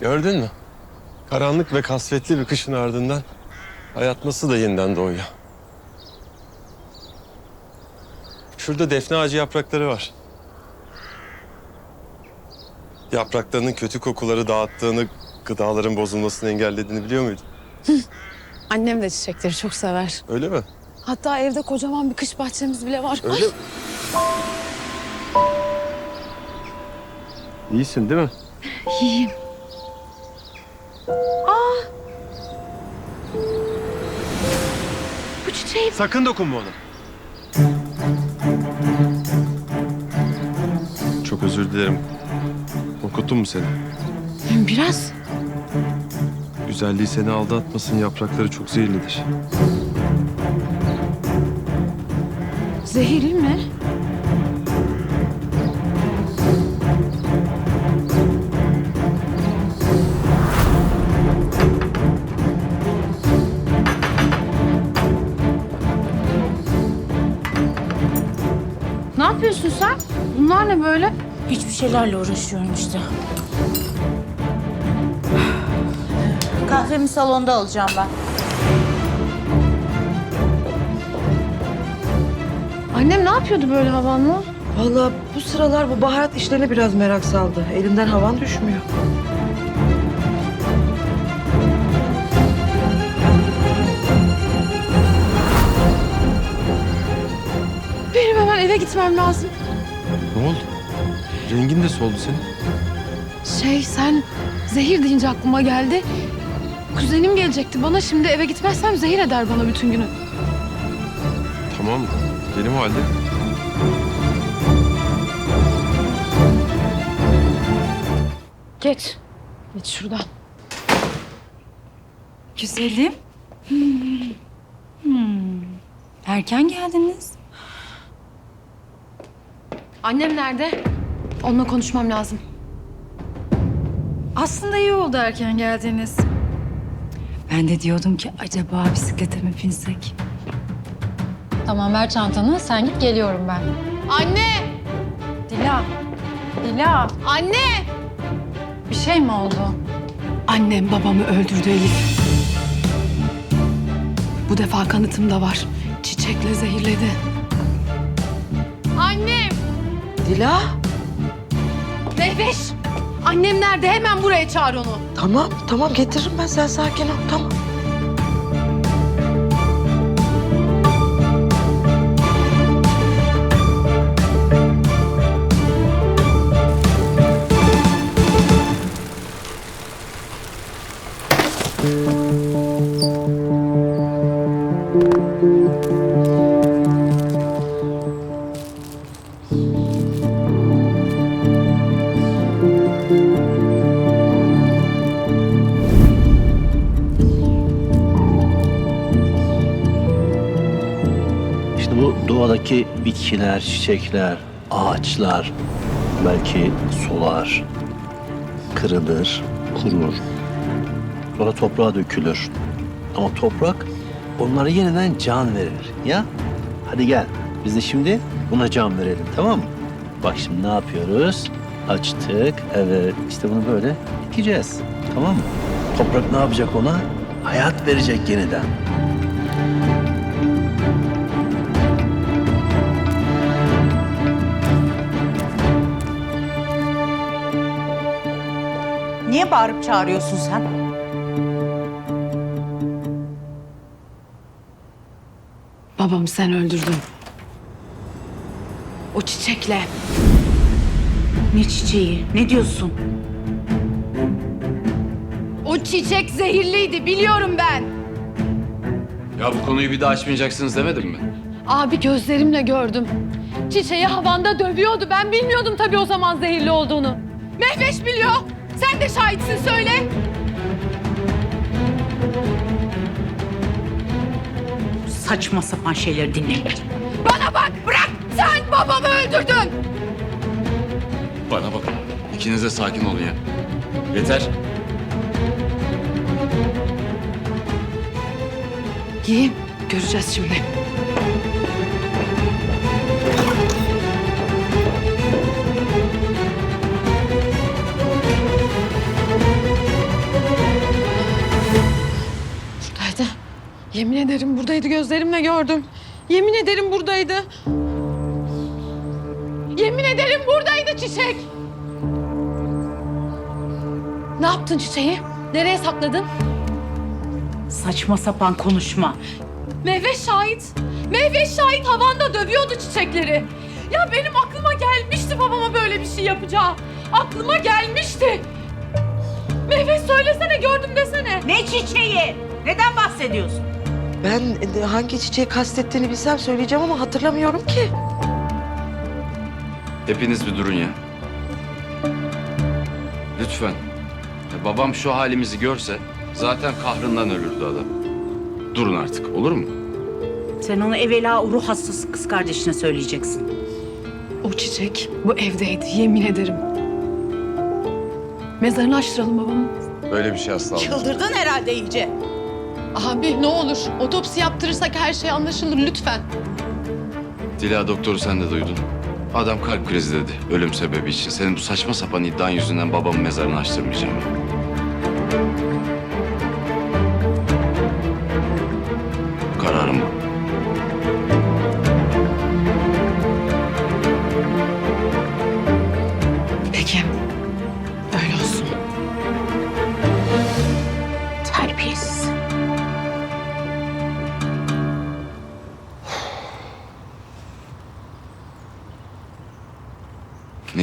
Gördün mü? Karanlık ve kasvetli bir kışın ardından hayat nasıl da yeniden doğuyor. Şurada defne ağacı yaprakları var. Yapraklarının kötü kokuları dağıttığını, gıdaların bozulmasını engellediğini biliyor muydun? Annem de çiçekleri çok sever. Öyle mi? Hatta evde kocaman bir kış bahçemiz bile var. Öyle mi? İyisin değil mi? İyiyim. Çiçeği Sakın dokunma ona. Çok özür dilerim. Korkuttum mu seni? biraz Güzelliği seni aldatmasın. Yaprakları çok zehirlidir. zehirli mi? Bunlar ne böyle? Hiçbir şeylerle uğraşıyorum işte. Kahvemi salonda alacağım ben. Annem ne yapıyordu böyle havanla? Vallahi bu sıralar bu baharat işlerine biraz merak saldı. Elimden havan düşmüyor. Benim hemen eve gitmem lazım. Ne oldu? Rengin de soldu senin. Şey sen zehir deyince aklıma geldi. Kuzenim gelecekti bana şimdi eve gitmezsem zehir eder bana bütün günü. Tamam. Gidelim o halde. Geç. Geç şuradan. Güzelim. Hmm. Erken geldiniz. Annem nerede? Onunla konuşmam lazım. Aslında iyi oldu erken geldiniz. Ben de diyordum ki acaba bisiklete mi binsek? Tamam ver çantanı. Sen git geliyorum ben. Anne! Dila. Dila. Anne! Bir şey mi oldu? Annem babamı öldürdü Elif. Bu defa kanıtım da var. Çiçekle zehirledi. Annem! Dila Mehveş! Annem nerede? Hemen buraya çağır onu. tamam tamam getiririm ben sen sakin ol tamam. Doğadaki bitkiler, çiçekler, ağaçlar belki solar, kırılır, kurur. Sonra toprağa dökülür. Ama toprak onlara yeniden can verir. Ya hadi gel biz de şimdi buna can verelim tamam mı? Bak şimdi ne yapıyoruz? Açtık. Evet işte bunu böyle dikeceğiz. Tamam mı? Toprak ne yapacak ona? Hayat verecek yeniden. Niye bağırıp çağırıyorsun sen? Babamı sen öldürdün. O çiçekle. Ne çiçeği? Ne diyorsun? O çiçek zehirliydi biliyorum ben. Ya bu konuyu bir daha açmayacaksınız demedim mi? Abi gözlerimle gördüm. Çiçeği havanda dövüyordu. Ben bilmiyordum tabii o zaman zehirli olduğunu. Mehveş biliyor. Sen de şahitsin söyle. Saçma sapan şeyleri dinlemeyin. Bana bak bırak. Sen babamı öldürdün. Bana bakın. İkiniz de sakin olun ya. Yeter. İyiyim. Göreceğiz şimdi. Yemin ederim buradaydı gözlerimle gördüm. Yemin ederim buradaydı. Yemin ederim buradaydı çiçek. Ne yaptın çiçeği? Nereye sakladın? Saçma sapan konuşma. Mehveş şahit. Mehveş şahit havanda dövüyordu çiçekleri. Ya benim aklıma gelmişti babama böyle bir şey yapacağı. Aklıma gelmişti. Mehveş söylesene gördüm desene. Ne çiçeği? Neden bahsediyorsun? Ben e, hangi çiçeği kastettiğini bilsem söyleyeceğim ama hatırlamıyorum ki. Hepiniz bir durun ya. Lütfen. Ya babam şu halimizi görse zaten kahrından ölürdü adam. Durun artık olur mu? Sen onu evvela o ruh hastası kız kardeşine söyleyeceksin. O çiçek bu evdeydi yemin ederim. Mezarını açtıralım babamın. Böyle bir şey asla olmaz. Çıldırdın herhalde iyice. Abi ne olur otopsi yaptırırsak her şey anlaşılır lütfen. Dila doktoru sen de duydun. Adam kalp krizi dedi ölüm sebebi için. Senin bu saçma sapan iddian yüzünden babamın mezarını açtırmayacağım.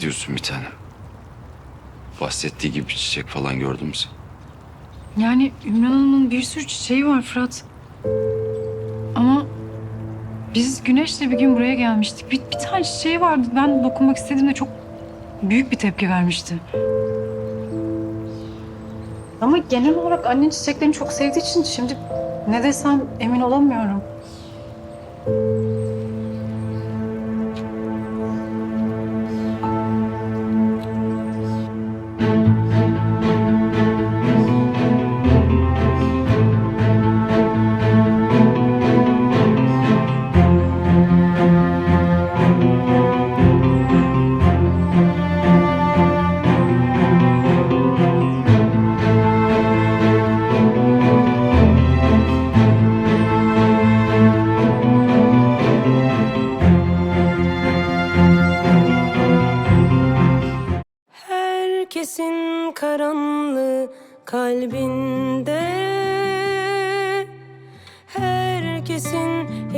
Diyorsun bir tanem? Bahsettiği gibi çiçek falan gördün mü sen? Yani Ümran Hanım'ın bir sürü çiçeği var Fırat. Ama biz Güneş'le bir gün buraya gelmiştik. Bir, bir tane çiçeği vardı. Ben dokunmak istediğimde çok büyük bir tepki vermişti. Ama genel olarak annen çiçeklerini çok sevdiği için şimdi ne desem emin olamıyorum.